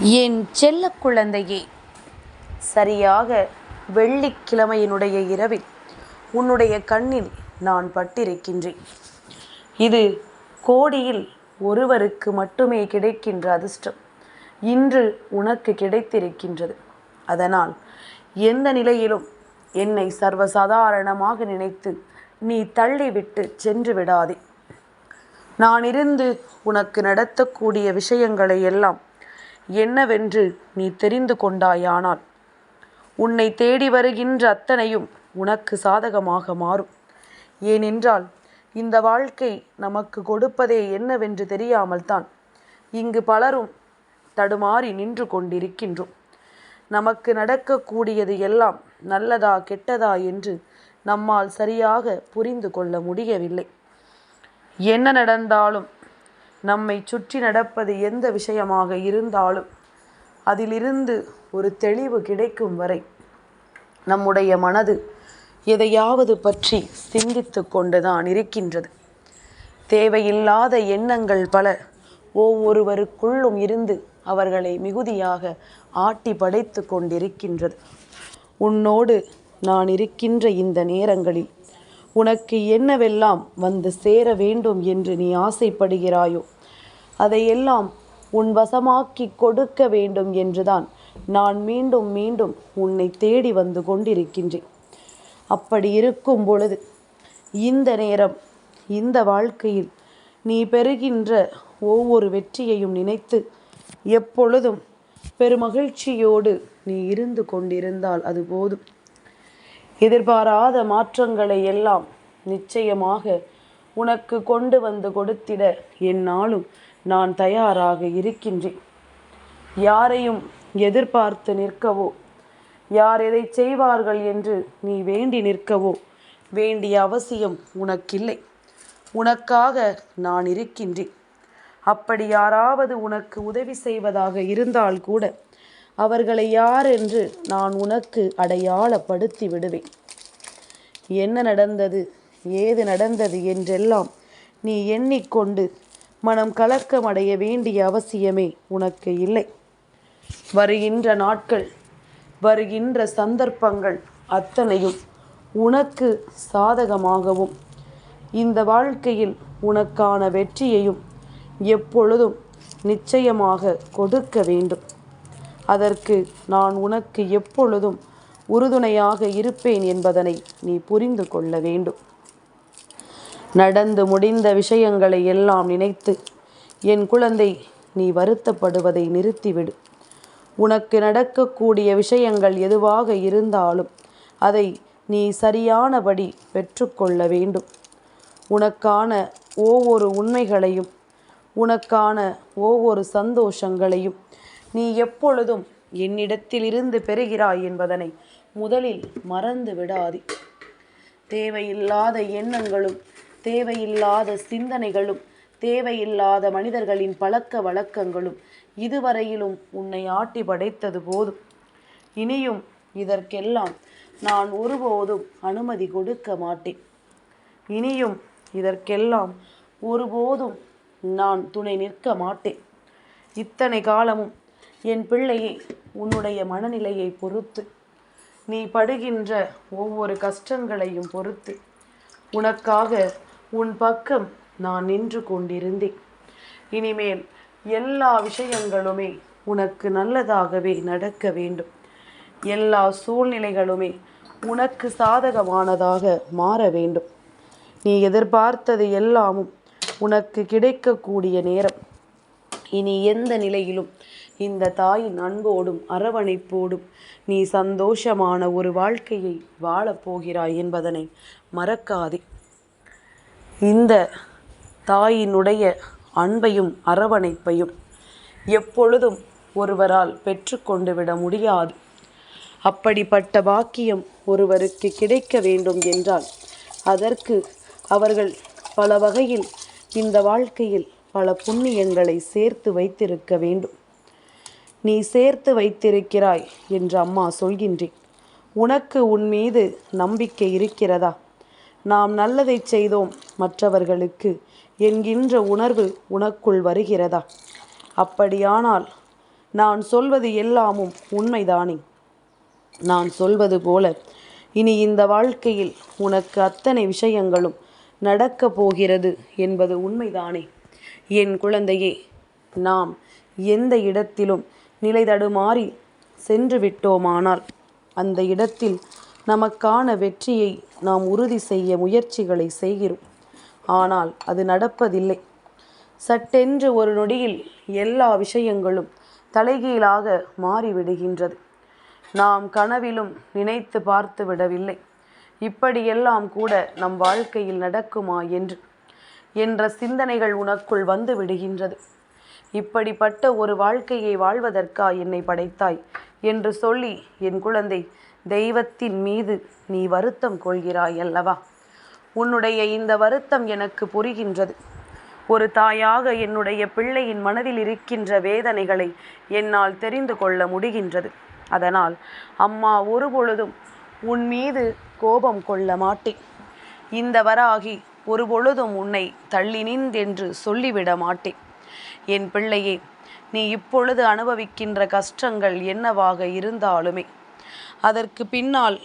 என் செல்ல குழந்தையே சரியாக வெள்ளிக்கிழமையினுடைய இரவில் உன்னுடைய கண்ணில் நான் பட்டிருக்கின்றேன். இது கோடியில் ஒருவருக்கு மட்டுமே கிடைக்கின்ற அதிர்ஷ்டம். இன்று உனக்கு கிடைத்திருக்கின்றது. அதனால் எந்த நிலையிலும் என்னை சர்வசாதாரணமாக நினைத்து நீ தள்ளிவிட்டு சென்று விடாதே. நான் இருந்து உனக்கு நடத்தக்கூடிய விஷயங்களை எல்லாம் என்னவென்று நீ தெரிந்து கொண்டாயானால் உன்னை தேடி வருகின்ற அத்தனையும் உனக்கு சாதகமாக மாறும். ஏனென்றால் இந்த வாழ்க்கை நமக்கு கொடுப்பதே என்னவென்று தெரியாமல் தான் இங்கு பலரும் தடுமாறி நின்று கொண்டிருக்கின்றோம். நமக்கு நடக்கக்கூடியது எல்லாம் நல்லதா கெட்டதா என்று நம்மால் சரியாக புரிந்து கொள்ள முடியவில்லை. என்ன நடந்தாலும் நம்மை சுற்றி நடப்பது எந்த விஷயமாக இருந்தாலும் அதிலிருந்து ஒரு தெளிவு கிடைக்கும் வரை நம்முடைய மனது எதையாவது பற்றி சிந்தித்து கொண்டுதான் இருக்கின்றது. தேவையில்லாத எண்ணங்கள் பல ஒவ்வொருவருக்குள்ளும் இருந்து அவர்களை மிகுதியாக ஆட்டி படைத்து கொண்டிருக்கின்றது. உன்னோடு நான் இருக்கின்ற இந்த நேரங்களில் உனக்கு என்னவெல்லாம் வந்து சேர வேண்டும் என்று நீ ஆசைப்படுகிறாயோ அதையெல்லாம் உன் வசமாக்கி கொடுக்க வேண்டும் என்றுதான் நான் மீண்டும் மீண்டும் உன்னை தேடி வந்து கொண்டிருக்கின்றேன். அப்படி இருக்கும் பொழுது இந்த நேரம் இந்த வாழ்க்கையில் நீ பெறுகின்ற ஒவ்வொரு வெற்றியையும் நினைத்து எப்பொழுதும் பெருமகிழ்ச்சியோடு நீ இருந்து கொண்டிருந்தால் அது போதும். எதிர்பாராத மாற்றங்களை எல்லாம் நிச்சயமாக உனக்கு கொண்டு வந்து கொடுத்திட என்னாலும் நான் தயாராக இருக்கின்றேன். யாரையும் எதிர்பார்த்து நிற்கவோ யார் எதை செய்வார்கள் என்று நீ வேண்டி நிற்கவோ வேண்டிய அவசியம் உனக்கில்லை. உனக்காக நான் இருக்கின்றேன். அப்படி யாராவது உனக்கு உதவி செய்வதாக இருந்தால் கூட அவர்களை யார் என்று நான் உனக்கு அடையாளப்படுத்தி விடுவேன் என்ன நடந்தது? ஏது நடந்தது என்றெல்லாம் நீ எண்ணிக்கொண்டு மனம் கலக்கமடைய வேண்டிய அவசியமே உனக்கு இல்லை. வருகின்ற நாட்கள் வருகின்ற சந்தர்ப்பங்கள் அத்தனையும் உனக்கு சாதகமாகவும் இந்த வாழ்க்கையில் உனக்கான வெற்றியையும் எப்பொழுதும் நிச்சயமாக கொடுக்க வேண்டும். அதற்கு நான் உனக்கு எப்பொழுதும் உறுதுணையாக இருப்பேன் என்பதனை நீ புரிந்து கொள்ள வேண்டும். நடந்து முடிந்த விஷயங்களை எல்லாம் நினைத்து என் குழந்தை நீ வருத்தப்படுவதை நிறுத்திவிடு. உனக்கு நடக்கக்கூடிய விஷயங்கள் எதுவாக இருந்தாலும் அதை நீ சரியானபடி பெற்றுக்கொள்ள வேண்டும். உனக்கான ஒவ்வொரு உண்மைகளையும் உனக்கான ஒவ்வொரு சந்தோஷங்களையும் நீ எப்பொழுதும் என்னிடத்திலிருந்து பெறுகிறாய் என்பதனை முதலில் மறந்து விடாதே. தேவையில்லாத எண்ணங்களும் தேவையில்லாத சிந்தனைகளும் தேவையில்லாத மனிதர்களின் பழக்க வழக்கங்களும் இதுவரையிலும் உன்னை ஆட்டி படைத்தது போதும். இனியும் இதற்கெல்லாம் நான் ஒருபோதும் அனுமதி கொடுக்க மாட்டேன். இனியும் இதற்கெல்லாம் ஒருபோதும் நான் துணை நிற்க மாட்டேன். இத்தனை காலமும் என் பிள்ளையே உன்னுடைய மனநிலையை பொறுத்து. நீ படுகின்ற ஒவ்வொரு கஷ்டங்களையும் பொறுத்து. உனக்காக உன் பக்கம் நான் நின்று கொண்டிருந்தேன். இனிமேல் எல்லா விஷயங்களுமே உனக்கு நல்லதாகவே நடக்க வேண்டும். எல்லா சூழ்நிலைகளுமே உனக்கு சாதகமானதாக மாற வேண்டும். நீ எதிர்பார்த்தது எல்லாமும் உனக்கு கிடைக்கக்கூடிய நேரம். இனி எந்த நிலையிலும் இந்த தாயின் அன்போடும் அரவணைப்போடும் நீ சந்தோஷமான ஒரு வாழ்க்கையை வாழப்போகிறாய் என்பதனை மறக்காதே. இந்த தாயினுடைய அன்பையும் அரவணைப்பையும் எப்பொழுதும் ஒருவரால் பெற்றுக்கொண்டு விட முடியாது. அப்படிப்பட்ட பாக்கியம் ஒருவருக்கு கிடைக்க வேண்டும் என்றால் அதற்கு அவர்கள் பல வகையில் இந்த வாழ்க்கையில் பல புண்ணியங்களை சேர்த்து வைத்திருக்க வேண்டும். நீ சேர்த்து வைத்திருக்கிறாய் என்று அம்மா சொல்கின்றேன். உனக்கு உன் மீது நம்பிக்கை இருக்கிறதா? நாம் நல்லதை செய்தோம் மற்றவர்களுக்கு என்கின்ற உணர்வு உனக்குள் வருகிறதா? அப்படியானால் நான் சொல்வது எல்லாமும் உண்மைதானே? நான் சொல்வது போல இனி இந்த வாழ்க்கையில் உனக்கு அத்தனை விஷயங்களும் நடக்கப் போகிறது என்பது உண்மைதானே? என் குழந்தையே நாம் எந்த இடத்திலும் நிலை தடுமாறி சென்று விட்டோமானால் அந்த இடத்தில் நமக்கான வெற்றியை நாம் உறுதி செய்ய முயற்சிகளை செய்கிறோம். ஆனால் அது நடப்பதில்லை. சட்டென்று ஒரு நொடியில் எல்லா விஷயங்களும் தலைகீழாக மாறிவிடுகின்றது. நாம் கனவிலும் நினைத்து பார்த்து விடவில்லை. இப்படியெல்லாம் கூட நம் வாழ்க்கையில் நடக்குமா என்று? என்ற சிந்தனைகள் உனக்குள் வந்து விடுகின்றது. இப்படிப்பட்ட ஒரு வாழ்க்கையை வாழ்வதற்கா என்னை படைத்தாய்? என்று சொல்லி என் குழந்தை தெய்வத்தின் மீது நீ வருத்தம் கொள்கிறாய் அல்லவா? உன்னுடைய இந்த வருத்தம் எனக்கு புரிகின்றது. ஒரு தாயாக என்னுடைய பிள்ளையின் மனதில் இருக்கின்ற வேதனைகளை என்னால் தெரிந்து கொள்ள முடிகின்றது. அதனால் அம்மா ஒருபொழுதும் உன் மீது கோபம் கொள்ள மாட்டேன். இந்த வராகி ஒரு பொழுதும் உன்னை தள்ளி நின்றென்று சொல்லிவிட மாட்டேன். என் பிள்ளையே நீ இப்பொழுது அனுபவிக்கின்ற கஷ்டங்கள் என்னவாக இருந்தாலுமே அதற்கு பின்னால்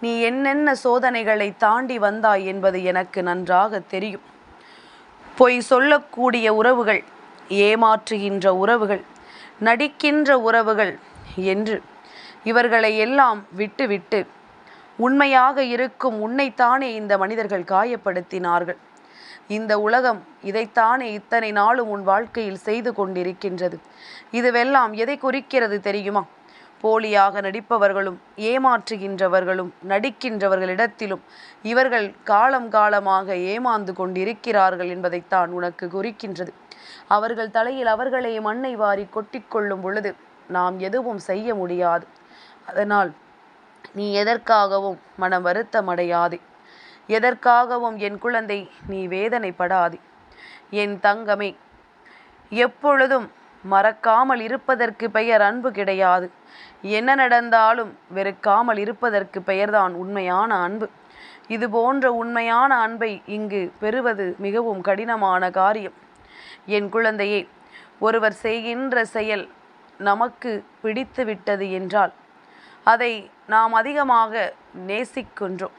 நீ என்னென்ன சோதனைகளை தாண்டி வந்தாய் என்பது எனக்கு நன்றாக தெரியும். பொய் சொல்லக்கூடிய உறவுகள் ஏமாற்றுகின்ற உறவுகள் நடிக்கின்ற உறவுகள் என்று இவர்களை எல்லாம் விட்டுவிட்டு உண்மையாக இருக்கும் உன்னைத்தானே இந்த மனிதர்கள் காயப்படுத்தினார்கள். இந்த உலகம் இதைத்தானே இத்தனை நாளும் உன் வாழ்க்கையில் செய்து கொண்டிருக்கின்றது. இதுவெல்லாம் எதை குறிக்கிறது தெரியுமா? போலியாக நடிப்பவர்களும் ஏமாற்றுகின்றவர்களும் நடிக்கின்றவர்களிடத்திலும் இவர்கள் காலம் காலமாக ஏமாந்து கொண்டிருக்கிறார்கள் என்பதைத்தான் உனக்கு குறிக்கின்றது. அவர்கள் தலையில் அவர்களை மண்ணை வாரி கொட்டிக்கொள்ளும் பொழுது நாம் எதுவும் செய்ய முடியாது. அதனால் நீ எதற்காகவும் மனம் வருத்தமடையாதே. எதற்காகவும் என் குழந்தை நீ வேதனைப்படாது. என் தங்கமே எப்பொழுதும் மறக்காமல் இருப்பதற்கு பெயர் அன்பு கிடையாது. என்ன நடந்தாலும் வெறுக்காமல் இருப்பதற்கு பெயர்தான் உண்மையான அன்பு. இது போன்ற உண்மையான அன்பை இங்கு பெறுவது மிகவும் கடினமான காரியம். என் குழந்தையே ஒருவர் செய்கின்ற செயல் நமக்கு பிடித்து விட்டது என்றால் அதை நாம் அதிகமாக நேசிக்கின்றோம்.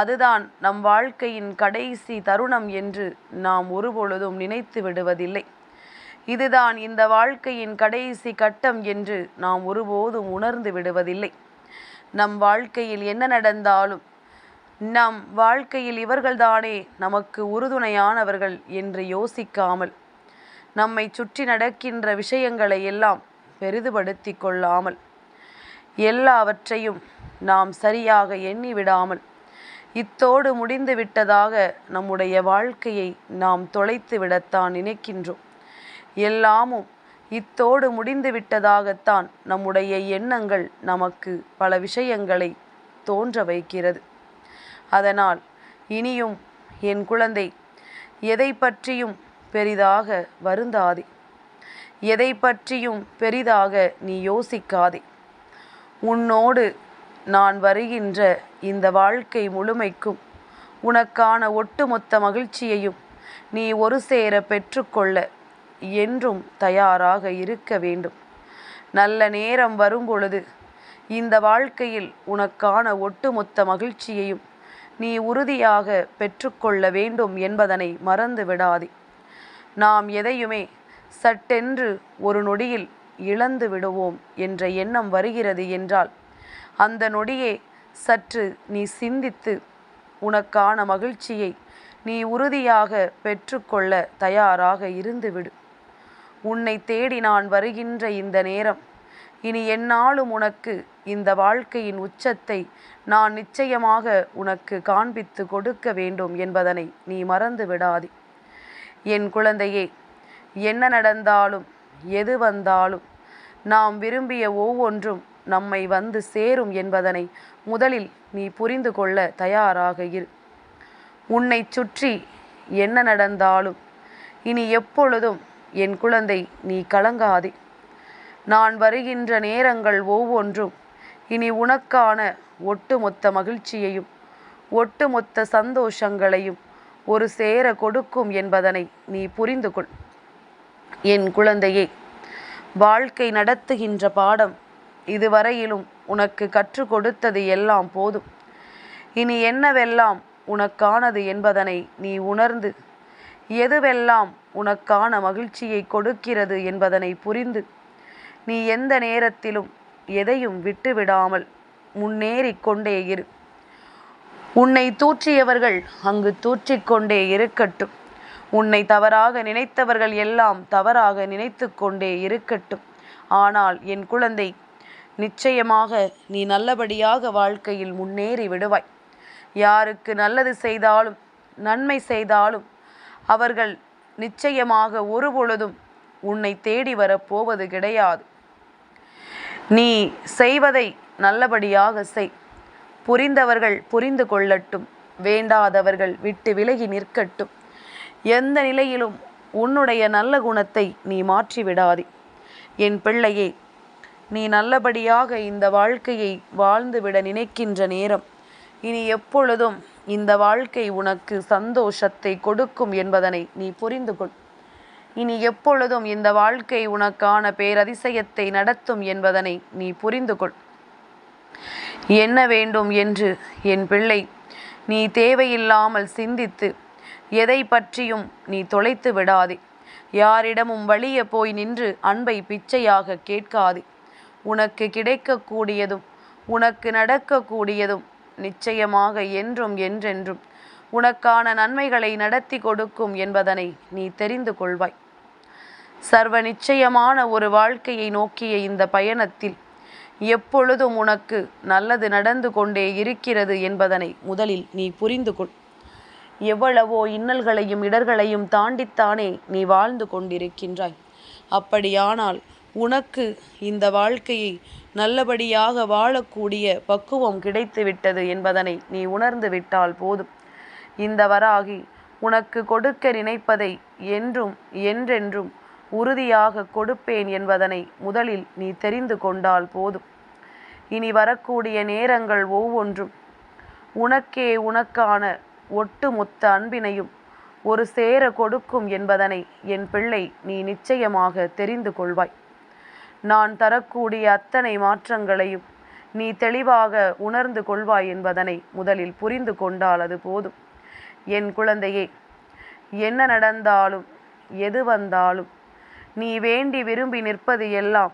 அதுதான் நம் வாழ்க்கையின் கடைசி தருணம் என்று நாம் ஒருபொழுதும் நினைத்து விடுவதில்லை. இதுதான் இந்த வாழ்க்கையின் கடைசி கட்டம் என்று நாம் ஒருபோதும் உணர்ந்து விடுவதில்லை. நம் வாழ்க்கையில் என்ன நடந்தாலும் நம் வாழ்க்கையில் இவர்கள்தானே நமக்கு உறுதுணையானவர்கள் என்று யோசிக்காமல் நம்மை சுற்றி நடக்கின்ற விஷயங்களை எல்லாம் பெரிதுபடுத்தி கொள்ளாமல் எல்லாவற்றையும் நாம் சரியாக எண்ணிவிடாமல் இத்தோடு முடிந்து விட்டதாக நம்முடைய வாழ்க்கையை நாம் தொலைத்து விடத்தான் நினைக்கின்றோம். எல்லாமும் இத்தோடு முடிந்து விட்டதாகத்தான் நம்முடைய எண்ணங்கள் நமக்கு பல விஷயங்களை தோன்ற வைக்கிறது. அதனால் இனியும் என் குழந்தை எதை பற்றியும் பெரிதாக வருந்தாதே. எதை பற்றியும் பெரிதாக நீ யோசிக்காதே. உன்னோடு நான் வருகின்ற இந்த வாழ்க்கை முழுமைக்கும் உனக்கான ஒட்டுமொத்த மகிழ்ச்சியையும் நீ ஒரு சேர பெற்றுக்கொள்ள என்றும் தயாராக இருக்க வேண்டும். நல்ல நேரம் வரும்பொழுது இந்த வாழ்க்கையில் உனக்கான ஒட்டுமொத்த மகிழ்ச்சியையும் நீ உறுதியாக பெற்றுக்கொள்ள வேண்டும் என்பதனை மறந்து விடாதே. நாம் எதையுமே சட்டென்று ஒரு நொடியில் இழந்து விடுவோம் என்ற எண்ணம் வருகிறது என்றால் அந்த நொடியே சற்று நீ சிந்தித்து உனக்கான மகிழ்ச்சியை நீ உறுதியாக பெற்றுக்கொள்ள தயாராக இருந்துவிடு. உன்னை தேடி நான் வருகின்ற இந்த நேரம் இனி என்னாலும் உனக்கு இந்த வாழ்க்கையின் உச்சத்தை நான் நிச்சயமாக உனக்கு காண்பித்து கொடுக்க வேண்டும் என்பதனை நீ மறந்து விடாதே. என் குழந்தையே என்ன நடந்தாலும் எது வந்தாலும் நாம் விரும்பிய ஒவ்வொன்றும் நம்மை வந்து சேரும் என்பதனை முதலில் நீ புரிந்து கொள்ள தயாராக இரு. உன்னை சுற்றி என்ன நடந்தாலும் இனி எப்பொழுதும் என் குழந்தை நீ கலங்காதே. நான் வருகின்ற நேரங்கள் ஒவ்வொன்றும் இனி உனக்கான ஒட்டுமொத்த மகிழ்ச்சியையும் ஒட்டுமொத்த சந்தோஷங்களையும் ஒரு சேர கொடுக்கும் என்பதனை நீ புரிந்து கொள். என் குழந்தையே வாழ்க்கை நடத்துகின்ற பாடம் இதுவரையிலும் உனக்கு கற்றுக் கொடுத்தது எல்லாம் போதும். இனி என்னவெல்லாம் உனக்கானது என்பதனை நீ உணர்ந்து எதுவெல்லாம் உனக்கான மகிழ்ச்சியை கொடுக்கிறது என்பதனை புரிந்து நீ எந்த நேரத்திலும் எதையும் விட்டுவிடாமல் முன்னேறிக் கொண்டே இரு. உன்னை தூற்றியவர்கள் அங்கு தூற்றிக்கொண்டே இருக்கட்டும். உன்னை தவறாக நினைத்தவர்கள் எல்லாம் தவறாக நினைத்து கொண்டே இருக்கட்டும். ஆனால் என் குழந்தை நிச்சயமாக நீ நல்லபடியாக வாழ்க்கையில் முன்னேறி விடுவாய். யாருக்கு நல்லது செய்தாலும் நன்மை செய்தாலும் அவர்கள் நிச்சயமாக ஒருபொழுதும் உன்னை தேடி வரப்போவது கிடையாது. நீ செய்வதை நல்லபடியாக செய். புரிந்தவர்கள் புரிந்து கொள்ளட்டும். வேண்டாதவர்கள் விட்டு விலகி நிற்கட்டும். எந்த நிலையிலும் உன்னுடைய நல்ல குணத்தை நீ மாற்றிவிடாதே. என் பிள்ளையே நீ நல்லபடியாக இந்த வாழ்க்கையை வாழ்ந்துவிட நினைக்கின்ற நேரம். இனி எப்பொழுதும் இந்த வாழ்க்கை உனக்கு சந்தோஷத்தை கொடுக்கும் என்பதனை நீ புரிந்து கொள். இனி எப்பொழுதும் இந்த வாழ்க்கை உனக்கான பேரதிசயத்தை நடத்தும் என்பதனை நீ புரிந்து கொள். என்ன வேண்டும் என்று என் பிள்ளை? நீ தேவையில்லாமல் சிந்தித்து எதை பற்றியும் நீ தொலைத்து விடாதே. யாரிடமும் வழிய போய் நின்று அன்பை பிச்சையாக கேட்காதே. உனக்கு கிடைக்கக்கூடியதும் உனக்கு நடக்கக்கூடியதும் நிச்சயமாக என்றும் என்றென்றும். உனக்கான நன்மைகளை நடத்தி கொடுக்கும் என்பதனை நீ தெரிந்து கொள்வாய். சர்வ நிச்சயமான ஒரு வாழ்க்கையை நோக்கிய இந்த பயணத்தில் எப்பொழுதும் உனக்கு நல்லது நடந்து கொண்டே இருக்கிறது என்பதனை முதலில் நீ புரிந்து கொள். எவ்வளவோ இன்னல்களையும் இடர்களையும் தாண்டித்தானே நீ வாழ்ந்து கொண்டிருக்கின்றாய். அப்படியானால் உனக்கு இந்த வாழ்க்கையை நல்லபடியாக வாழக்கூடிய பக்குவம் கிடைத்துவிட்டது என்பதனை நீ உணர்ந்து விட்டால் போதும். இந்த வராகி உனக்கு கொடுக்க நினைப்பதை என்றும் என்றென்றும் உறுதியாக கொடுப்பேன் என்பதனை முதலில் நீ தெரிந்து கொண்டால் போதும். இனி வரக்கூடிய நேரங்கள் ஒவ்வொன்றும் உனக்கே உனக்கான ஒட்டுமொத்த அன்பினையும் ஒரு சேர கொடுக்கும் என்பதனை என் பிள்ளை நீ நிச்சயமாக தெரிந்து கொள்வாய். நான் தரக்கூடிய அத்தனை மாற்றங்களையும் நீ தெளிவாக உணர்ந்து கொள்வாய் என்பதனை முதலில் புரிந்து கொண்டால் அது போதும். என் குழந்தையே என்ன நடந்தாலும் எது வந்தாலும் நீ வேண்டி விரும்பி நிற்பது எல்லாம்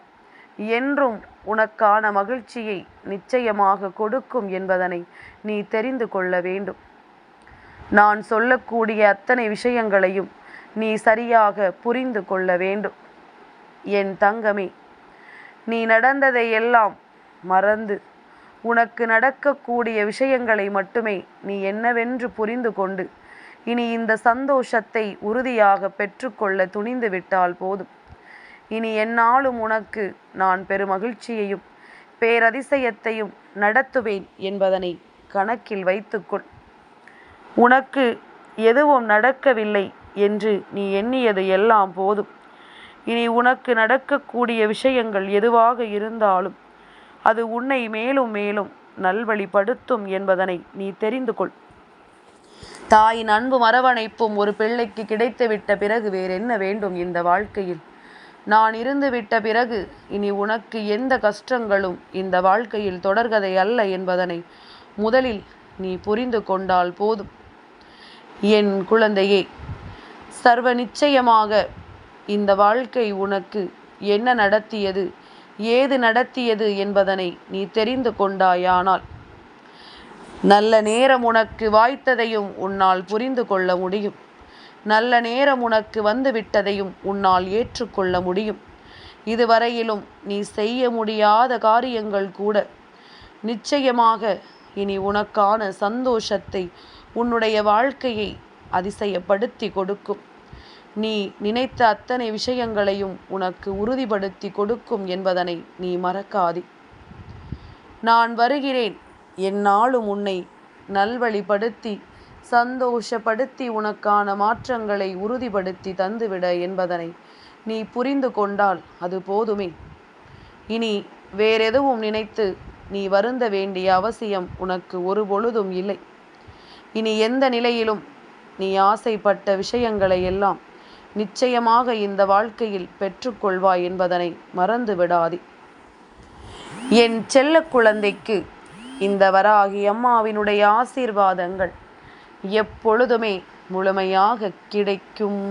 என்றும் உனக்கான மகிழ்ச்சியை நிச்சயமாக கொடுக்கும் என்பதனை நீ தெரிந்து கொள்ள வேண்டும். நான் சொல்லக்கூடிய அத்தனை விஷயங்களையும் நீ சரியாக புரிந்து கொள்ள வேண்டும். என் தங்கமே நீ நடந்ததை எல்லாம் மறந்து. உனக்கு நடக்கக்கூடிய விஷயங்களை மட்டுமே நீ என்னவென்று புரிந்து கொண்டு இனி இந்த சந்தோஷத்தை உறுதியாக பெற்றுக்கொள்ள துணிந்து விட்டால் போதும். இனி என்னாலும் உனக்கு நான் பெருமகிழ்ச்சியையும் பேரதிசயத்தையும் நடத்துவேன் என்பதனை கணக்கில் வைத்துக்கொள். உனக்கு எதுவும் நடக்கவில்லை என்று நீ எண்ணியது எல்லாம் போதும். இனி உனக்கு நடக்கக்கூடிய விஷயங்கள் எதுவாக இருந்தாலும் அது உன்னை மேலும் மேலும் நல்வழிப்படுத்தும் என்பதனை நீ தெரிந்து கொள். தாயின் அன்பு மரவணைப்பும் ஒரு பிள்ளைக்கு கிடைத்துவிட்ட பிறகு வேறென்ன வேண்டும் இந்த வாழ்க்கையில்? நான் இருந்துவிட்ட பிறகு இனி உனக்கு எந்த கஷ்டங்களும் இந்த வாழ்க்கையில் தொடர்கதை அல்ல என்பதனை முதலில் நீ புரிந்து கொண்டால் போதும். என் குழந்தையே சர்வ நிச்சயமாக இந்த வாழ்க்கை உனக்கு என்ன நடத்தியது? ஏது நடத்தியது என்பதனை நீ தெரிந்து கொண்டாயானால். நல்ல நேரம் உனக்கு வாய்த்ததையும் உன்னால் புரிந்து கொள்ள முடியும். நல்ல நேரம் உனக்கு வந்துவிட்டதையும் உன்னால் ஏற்றுக்கொள்ள முடியும். இதுவரையிலும் நீ செய்ய முடியாத காரியங்கள் கூட. நிச்சயமாக இனி உனக்கான சந்தோஷத்தை உன்னுடைய வாழ்க்கையை அதிசயப்படுத்தி கொடுக்கும். நீ நினைத்த அத்தனை விஷயங்களையும் உனக்கு உறுதிப்படுத்தி கொடுக்கும் என்பதனை நீ மறக்காதே. நான் வருகிறேன். என்னாலும் உன்னை நல்வழிப்படுத்தி சந்தோஷப்படுத்தி உனக்கான மாற்றங்களை உறுதிப்படுத்தி தந்துவிட என்பதனை நீ புரிந்து கொண்டால் அது போதுமே. இனி வேறெதுவும் நினைத்து நீ வருந்த வேண்டிய அவசியம் உனக்கு ஒரு பொழுதும் இல்லை. இனி எந்த நிலையிலும் நீ ஆசைப்பட்ட விஷயங்களை எல்லாம் நிச்சயமாக இந்த வாழ்க்கையில் பெற்றுக்கொள்வாய் என்பதனை மறந்து விடாதே என் செல்ல குழந்தைக்கு இந்த வராகி அம்மாவினுடைய ஆசீர்வாதங்கள் எப்பொழுதுமே முழுமையாக கிடைக்கும்.